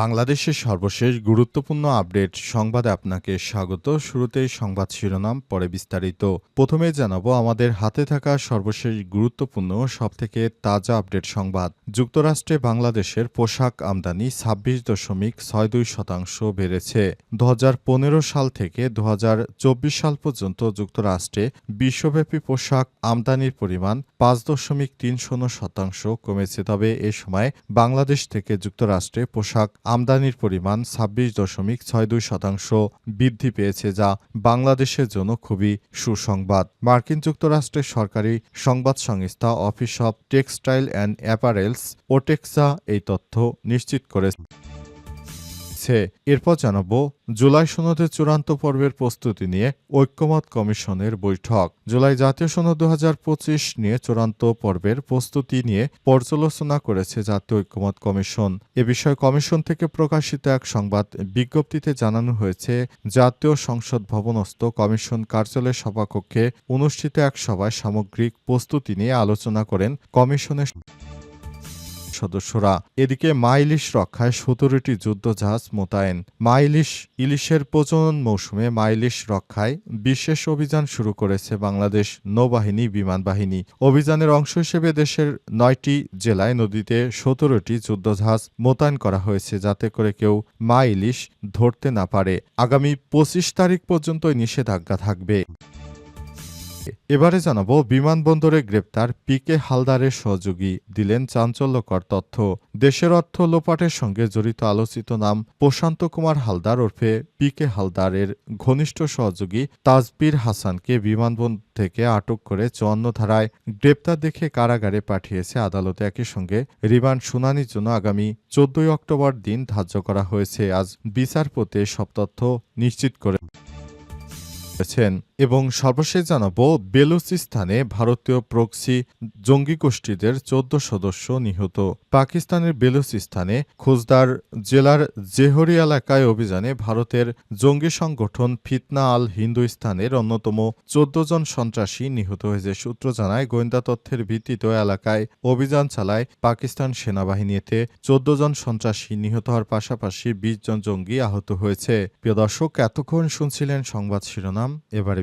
বাংলাদেশের সর্বশেষ গুরুত্বপূর্ণ আপডেট সংবাদে আপনাকে স্বাগত। শুরুতেই সংবাদ শিরোনাম, পরে বিস্তারিত। প্রথমে জানাব, আমাদের হাতে থাকা সর্বশেষ গুরুত্বপূর্ণ, সবথেকে তাজা আপডেট সংবাদ। যুক্তরাষ্ট্রে বাংলাদেশের পোশাক আমদানি ছাব্বিশ দশমিক ছয় দুই শতাংশ বেড়েছে। দু হাজার পনেরো সাল থেকে দু হাজার চব্বিশ সাল পর্যন্ত যুক্তরাষ্ট্রে বিশ্বব্যাপী পোশাক আমদানির পরিমাণ পাঁচ দশমিক তিন শূন্য শতাংশ কমেছে। তবে এ সময় বাংলাদেশ থেকে যুক্তরাষ্ট্রে পোশাক আমদানির পরিমাণ ছাব্বিশ দশমিক ছয় দুই শতাংশ বৃদ্ধি পেয়েছে, যা বাংলাদেশের জন্য খুবই সুসংবাদ। মার্কিন যুক্তরাষ্ট্রের সরকারি সংবাদ সংস্থা office of textile and apparels OTEXA এই তথ্য নিশ্চিত করেছে। এরপর জানাব, জুলাই সনদের চূড়ান্ত পর্বের প্রস্তুতি নিয়ে ঐক্যমত কমিশনের বৈঠক। জুলাই জাতীয় সনদ দু হাজার পঁচিশ নিয়ে চূড়ান্ত পর্বের প্রস্তুতি নিয়ে পর্যালোচনা করেছে জাতীয় ঐক্যমত কমিশন। এ বিষয়ে কমিশন থেকে প্রকাশিত এক সংবাদ বিজ্ঞপ্তিতে জানানো হয়েছে, জাতীয় সংসদ ভবনস্থ কমিশন কার্যালয় সভাকক্ষে অনুষ্ঠিত এক সভায় সামগ্রিক প্রস্তুতি নিয়ে আলোচনা করেন কমিশনের সদস্যরা। এদিকে মা ইলিশ রক্ষায় সতেরোটি যুদ্ধজাহাজ মোতায়েন। মা ইলিশ ইলিশের প্রজনন মৌসুমে মা ইলিশ রক্ষায় বিশেষ অভিযান শুরু করেছে বাংলাদেশ নৌবাহিনী, বিমান বাহিনী। অভিযানের অংশ হিসেবে দেশের নয়টি জেলায় নদীতে সতেরোটি যুদ্ধজাহাজ মোতায়েন করা হয়েছে, যাতে করে কেউ মা ইলিশ ধরতে না পারে। আগামী পঁচিশ তারিখ পর্যন্ত নিষেধাজ্ঞা থাকবে। এবারে জানাব, বিমানবন্দরে গ্রেপ্তার পিকে হালদারের সহযোগী দিলেন চাঞ্চল্যকর তথ্য। দেশের অর্থ লোপাটের সঙ্গে জড়িত আলোচিত নাম প্রশান্ত কুমার হালদার ওরফে পিকে হালদারের ঘনিষ্ঠ সহযোগী তাজবির হাসানকে বিমানবন্দর থেকে আটক করে চুয়ান্ন ধারায় গ্রেপ্তার দেখে কারাগারে পাঠিয়েছে আদালতে। একই সঙ্গে রিমান্ড শুনানির জন্য আগামী চোদ্দই অক্টোবর দিন ধার্য করা হয়েছে। আজ বিচারপতি সব তথ্য নিশ্চিত করে করেছেন। এবং সর্বশেষ জানাব, বেলুচিস্তানে ভারতীয় প্রক্সি জঙ্গি গোষ্ঠীদের চোদ্দ সদস্য নিহত। পাকিস্তানের বেলুচিস্তানে খুজদার জেলার জেহরি এলাকায় অভিযানে ভারতের জঙ্গি সংগঠন ফিতনা আল হিন্দুস্তানের অন্যতম চোদ্দ জন সন্ত্রাসী নিহত হয়েছে। সূত্র জানায়, গোয়েন্দা তথ্যের ভিত্তিতে এলাকায় অভিযান চালায় পাকিস্তান সেনাবাহিনীতে চোদ্দ জন সন্ত্রাসী নিহত হওয়ার পাশাপাশি বিশ জন জঙ্গি আহত হয়েছে। প্রিয় দর্শক, এতক্ষণ শুনছিলেন সংবাদ শিরোনাম। এবারে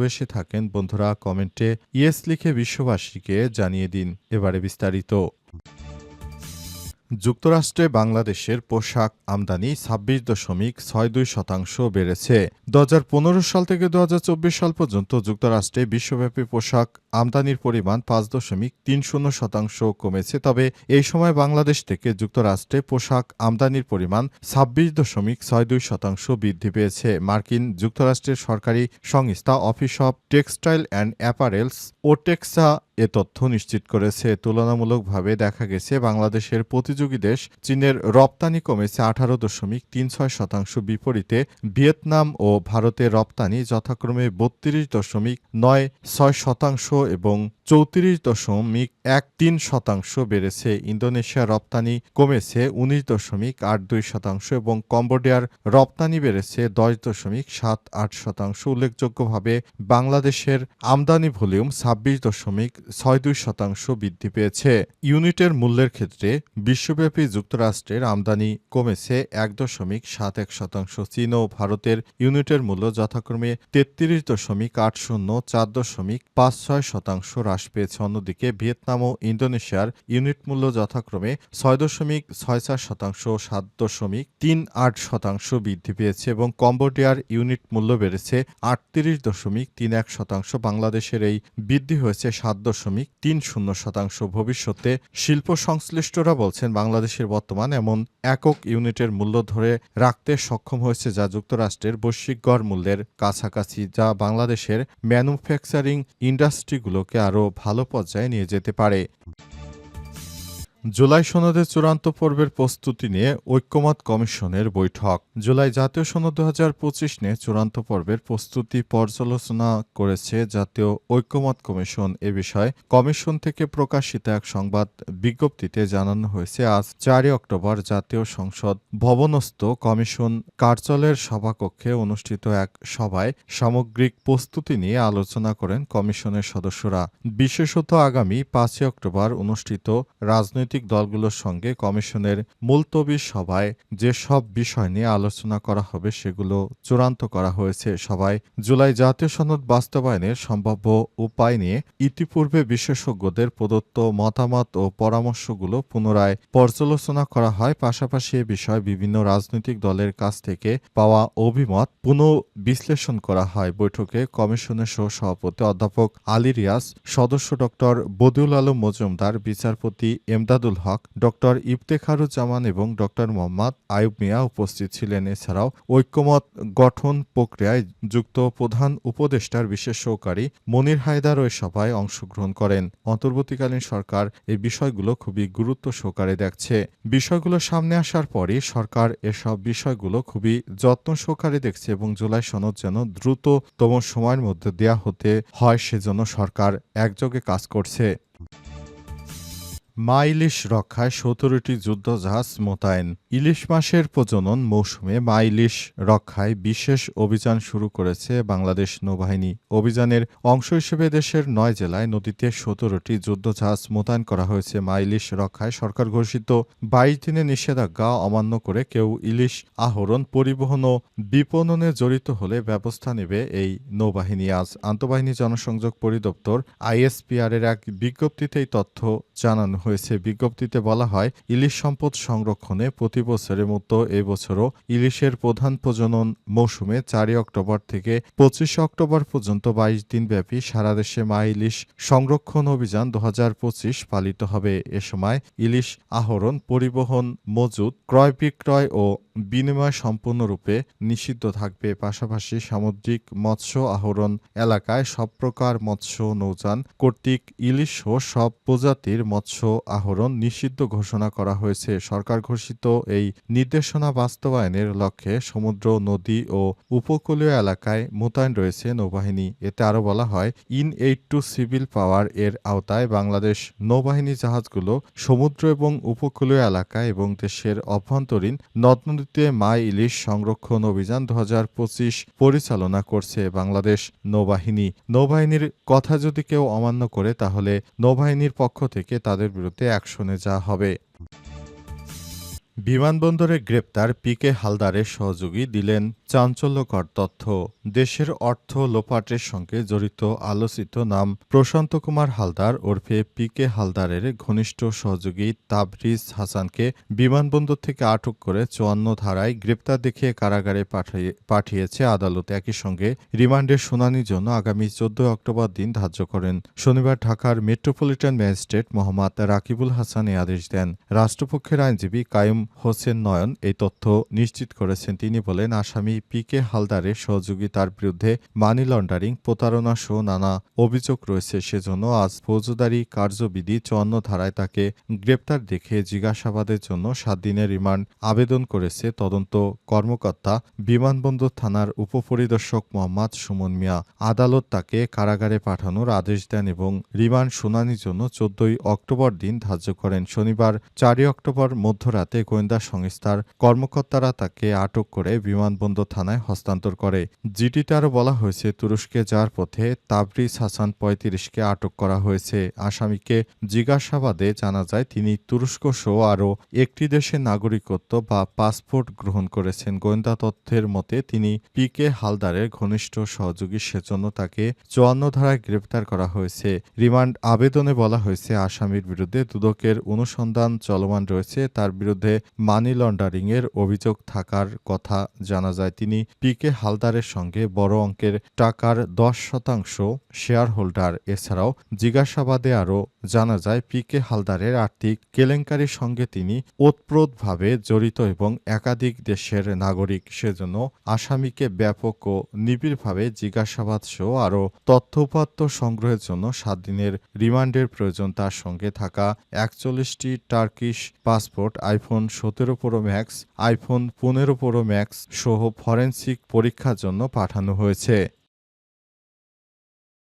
ভালোবেসে থাকেন বন্ধুরা কমেন্টে ইয়েস লিখে বিশ্ববাসীকে জানিয়ে দিন এবারে বিস্তারিত। যুক্তরাষ্ট্রে বাংলাদেশের পোশাক আমদানি ছাব্বিশ দশমিক ছয় দুই শতাংশ বেড়েছে। দু হাজার পনেরো সাল থেকে দু হাজার চব্বিশ সাল পর্যন্ত যুক্তরাষ্ট্রে বিশ্বব্যাপী পোশাক আমদানির পরিমাণ পাঁচ দশমিক তিন শূন্য শতাংশ কমেছে, তবে এই সময় বাংলাদেশ থেকে যুক্তরাষ্ট্রে পোশাক আমদানির পরিমাণ ছাব্বিশ দশমিক ছয় দুই শতাংশ বৃদ্ধি পেয়েছে। মার্কিন যুক্তরাষ্ট্রের সরকারি সংস্থা office of textile and apparels OTEXA এ তথ্য নিশ্চিত করেছে। তুলনামূলকভাবে দেখা গেছে, বাংলাদেশের প্রতিযোগী দেশ চীনের রপ্তানি কমেছে আঠারো দশমিক তিন ছয় শতাংশ বিপরীতে। ভিয়েতনাম ও ভারতের রপ্তানি যথাক্রমে বত্রিশ দশমিক নয় ছয় শতাংশ এবং চৌত্রিশ দশমিক এক তিন শতাংশ বেড়েছে। ইন্দোনেশিয়ার রপ্তানি কমেছে উনিশ দশমিক আট দুই শতাংশ এবং কম্বোডিয়ার রপ্তানি বেড়েছে দশ দশমিক সাত আট শতাংশ। উল্লেখযোগ্যভাবে বাংলাদেশের আমদানি ভলিউম ছাব্বিশ দশমিক ছয় দুই শতাংশ বৃদ্ধি পেয়েছে। ইউনিটের মূল্যের ক্ষেত্রে বিশ্বব্যাপী যুক্তরাষ্ট্রের আমদানি কমেছে এক দশমিক সাত এক শতাংশ। চীন ও ভারতের ইউনিটের মূল্য যথাক্রমে তেত্রিশ দশমিক আট শূন্য চার দশমিক পাঁচ ছয় শতাংশ হ্রাস পেয়েছে। অন্যদিকে ভিয়েতনাম ও ইন্দোনেশিয়ার ইউনিট মূল্য যথাক্রমে ছয় দশমিক ছয় চার শতাংশ, সাত দশমিক তিন আট শতাংশ বৃদ্ধি পেয়েছে এবং কম্বোডিয়ার ইউনিট মূল্য বেড়েছে আটত্রিশ দশমিক তিন এক শতাংশ। বাংলাদেশের এই বৃদ্ধি হয়েছে সাত দশমিক দশমিক তিন শূন্য শতাংশ। ভবিষ্যতে শিল্প সংশ্লিষ্টরা বলছেন, বাংলাদেশের বর্তমান এমন একক ইউনিটের মূল্য ধরে রাখতে সক্ষম হয়েছে যা যুক্তরাষ্ট্রের বৈশ্বিক গড় মূল্যের কাছাকাছি, যা বাংলাদেশের ম্যানুফ্যাকচারিং ইন্ডাস্ট্রিগুলোকে আরও ভালো পর্যায়ে নিয়ে যেতে পারে। জুলাই সনদের চূড়ান্ত পর্বের প্রস্তুতি নিয়ে ঐক্যমত কমিশনের বৈঠক। জুলাই জাতীয় সনদ দু হাজার পঁচিশ নিয়ে চূড়ান্ত পর্বের প্রস্তুতি পর্যালোচনা করেছে জাতীয় ঐক্যমত কমিশন। এ বিষয়ে কমিশন থেকে প্রকাশিত এক সংবাদ বিজ্ঞপ্তিতে জানানো হয়েছে, আজ চারই অক্টোবর জাতীয় সংসদ ভবনস্থ কমিশন কার্যালয়ের সভাকক্ষে অনুষ্ঠিত এক সভায় সামগ্রিক প্রস্তুতি নিয়ে আলোচনা করেন কমিশনের সদস্যরা। বিশেষত আগামী পাঁচই অক্টোবর অনুষ্ঠিত রাজনৈতিক দলগুলোর সঙ্গে কমিশনের মুলতবি সভায় যেসব বিষয় নিয়ে আলোচনা করা হবে সেগুলো চূড়ান্ত করা হয়েছে সভায় জুলাই জাতীয় সনদ বাস্তবায়নের সম্ভাব্য উপায় নিয়ে ইতিপূর্বে বিশেষজ্ঞদের প্রদত্ত মতামত ও পরামর্শগুলো পুনরায় পর্যালোচনা করা হয়। পাশাপাশি এ বিষয়ে বিভিন্ন রাজনৈতিক দলের কাছ থেকে পাওয়া অভিমত পুনঃ বিশ্লেষণ করা হয়। বৈঠকে কমিশনের সহ সভাপতি অধ্যাপক আলী রিয়াজ, সদস্য ডক্টর বদিউল আলম মজুমদার, বিচারপতি এমদাদুল হক, ডক্টর ইফতেখারুজ্জামান এবং ডক্টর মোহাম্মদ আয়ুব মিয়া উপস্থিত ছিলেন। এছাড়াও ঐক্যমত গঠন প্রক্রিয়ায় যুক্ত প্রধান উপদেষ্টার বিশেষ সহকারী মনির হায়দার ওই সভায় অংশগ্রহণ করেন। অন্তর্বর্তীকালীন সরকার এই বিষয়গুলো খুবই গুরুত্ব সহকারে দেখছে। বিষয়গুলো সামনে আসার পরই সরকার এসব বিষয়গুলো খুবই যত্ন সহকারে দেখছে এবং জুলাই সনদ যেন দ্রুততম সময়ের মধ্যে দেয়া হতে হয়, সেজন্য সরকার একযোগে কাজ করছে। মা ইলিশ রক্ষায় সতেরোটি যুদ্ধজাহাজ মোতায়েন। ইলিশ মাসের প্রজনন মৌসুমে মা ইলিশ রক্ষায় বিশেষ অভিযান শুরু করেছে বাংলাদেশ নৌবাহিনী। অভিযানের অংশ হিসেবে দেশের নয় জেলায় নদীতে সতেরোটি যুদ্ধজাহাজ মোতায়েন করা হয়েছে মা ইলিশ রক্ষায়। সরকার ঘোষিত বাইশ দিনের নিষেধাজ্ঞা অমান্য করে কেউ ইলিশ আহরণ, পরিবহন ও বিপণনে জড়িত হলে ব্যবস্থা নেবে এই নৌবাহিনী। আজ আন্তঃবাহিনী জনসংযোগ পরিদপ্তর আইএসপিআর এর এক বিজ্ঞপ্তিতে এই তথ্য জানানো হয়েছে। বিজ্ঞপ্তিতে বলা হয়, ইলিশ সম্পদ সংরক্ষণে প্রতি বছরের মতো এবছরও ইলিশের প্রধান প্রজনন মৌসুমে চারই অক্টোবর থেকে পঁচিশে অক্টোবর পর্যন্ত বাইশ দিনব্যাপী সারা দেশে মা ইলিশ সংরক্ষণ অভিযান দু হাজার পঁচিশ পালিত হবে। এ সময় ইলিশ আহরণ, পরিবহন মজুদ ক্রয় বিক্রয় ও বিনিময় সম্পূর্ণরূপে নিষিদ্ধ থাকবে। পাশাপাশি সামুদ্রিক মৎস্য আহরণ এলাকায় সব প্রকার মৎস্য নৌযান কর্তৃক ইলিশ ও সব প্রজাতির মৎস্য আহরণ নিষিদ্ধ ঘোষণা করা হয়েছে। সরকার ঘোষিত এই নির্দেশনা বাস্তবায়নের লক্ষ্যে সমুদ্র, নদী ও উপকূলীয় এলাকায় মোতায়েন রয়েছে নৌবাহিনী। এতে আরও বলা হয়, in aid to civil power এর আওতায় বাংলাদেশ নৌবাহিনী জাহাজগুলো সমুদ্র এবং উপকূলীয় এলাকায় এবং দেশের অভ্যন্তরীণ নদ নদীতে মা ইলিশ সংরক্ষণ অভিযান দু হাজার পঁচিশ পরিচালনা করছে বাংলাদেশ নৌবাহিনী। নৌবাহিনীর কথা যদি কেউ অমান্য করে, তাহলে নৌবাহিনীর পক্ষ থেকে তাদের বিরুদ্ধে অ্যাকশনে যাওয়া হবে। বিমানবন্দরে গ্রেপ্তার পিকে হালদারের সহযোগী দিলেন চাঞ্চল্যকর তথ্য। দেশের অর্থ লোপাটের সঙ্গে জড়িত আলোচিত নাম প্রশান্ত কুমার হালদার ওরফে পিকে হালদারের ঘনিষ্ঠ সহযোগী তাবরিজ হাসানকে বিমানবন্দর থেকে আটক করে চুয়ান্ন ধারায় গ্রেপ্তার দেখিয়ে কারাগারে পাঠিয়ে, পাঠিয়েছে আদালত। একই সঙ্গে রিমান্ডের শুনানির জন্য আগামী চোদ্দ অক্টোবর দিন ধার্য করেন। শনিবার ঢাকার মেট্রোপলিটন ম্যাজিস্ট্রেট মোহাম্মদ রাকিবুল হাসান এ আদেশ দেন। রাষ্ট্রপক্ষের আইনজীবী কায়ুম হোসেন নয়ন এই তথ্য নিশ্চিত করেছেন। তিনি বলেন, আসামি পি কে হালদারের সহযোগিতার বিরুদ্ধে মানি লন্ডারিং প্রতারণা সহ নানা অভিযোগ রয়েছে। সেজন্য আজ ফৌজদারি কার্যবিধি চুয়ান্ন ধারায় তাকে গ্রেপ্তার দেখে জিজ্ঞাসাবাদের জন্য সাত দিনের রিমান্ড আবেদন করেছে তদন্ত কর্মকর্তা বিমানবন্দর থানার উপপরিদর্শক মোহাম্মদ সুমন মিয়া। আদালত তাকে কারাগারে পাঠানোর আদেশ দেন এবং রিমান্ড শুনানির জন্য চোদ্দই অক্টোবর দিন ধার্য করেন। শনিবার চারই অক্টোবর মধ্যরাতে গোয়েন্দা সংস্থার কর্মকর্তারা তাকে আটক করে বিমানবন্দর থানায় হস্তান্তর করে। জিটিতে আরও বলা হয়েছে, তুরস্কে যাওয়ার পথে তাবরিজ হাসান পঁয়ত্রিশকে আটক করা হয়েছে। আসামিকে জিজ্ঞাসাবাদে জানা যায়, তিনি তুরস্ক সহ আরও একটি দেশের নাগরিকত্ব বা পাসপোর্ট গ্রহণ করেছেন। গোয়েন্দা তথ্যের মতে, তিনি পি কে হালদারের ঘনিষ্ঠ সহযোগী, সেজন্য তাকে চুয়ান্ন ধারায় গ্রেপ্তার করা হয়েছে। রিমান্ড আবেদনে বলা হয়েছে, আসামির বিরুদ্ধে দুদকের অনুসন্ধান চলমান রয়েছে। তার বিরুদ্ধে মানি লন্ডারিংয়ের অভিযোগ থাকার কথা জানা যায়। তিনি পি কে হালদারের সঙ্গে বড় অঙ্কের টাকার দশ শতাংশ শেয়ার হোল্ডার এছাড়াও জিজ্ঞাসাবাদে আরও জানা যায় পি কে হালদারের আর্থিক কেলেঙ্কারির সঙ্গে তিনি ওতপ্রোতভাবে জড়িত এবং একাধিক দেশের নাগরিক। সেজন্য আসামিকে ব্যাপক ও নিবিড়ভাবে জিজ্ঞাসাবাদ সহ আরও তথ্যোপাত্য সংগ্রহের জন্য সাত দিনের রিমান্ডের প্রয়োজন। তার সঙ্গে থাকা একচল্লিশটি টার্কিশ পাসপোর্ট, আইফোন সতেরো প্রো ম্যাক্স আইফোন পনেরো প্রো ম্যাক্স সহ ফরেন্সিক পরীক্ষার জন্য পাঠানো হয়েছে।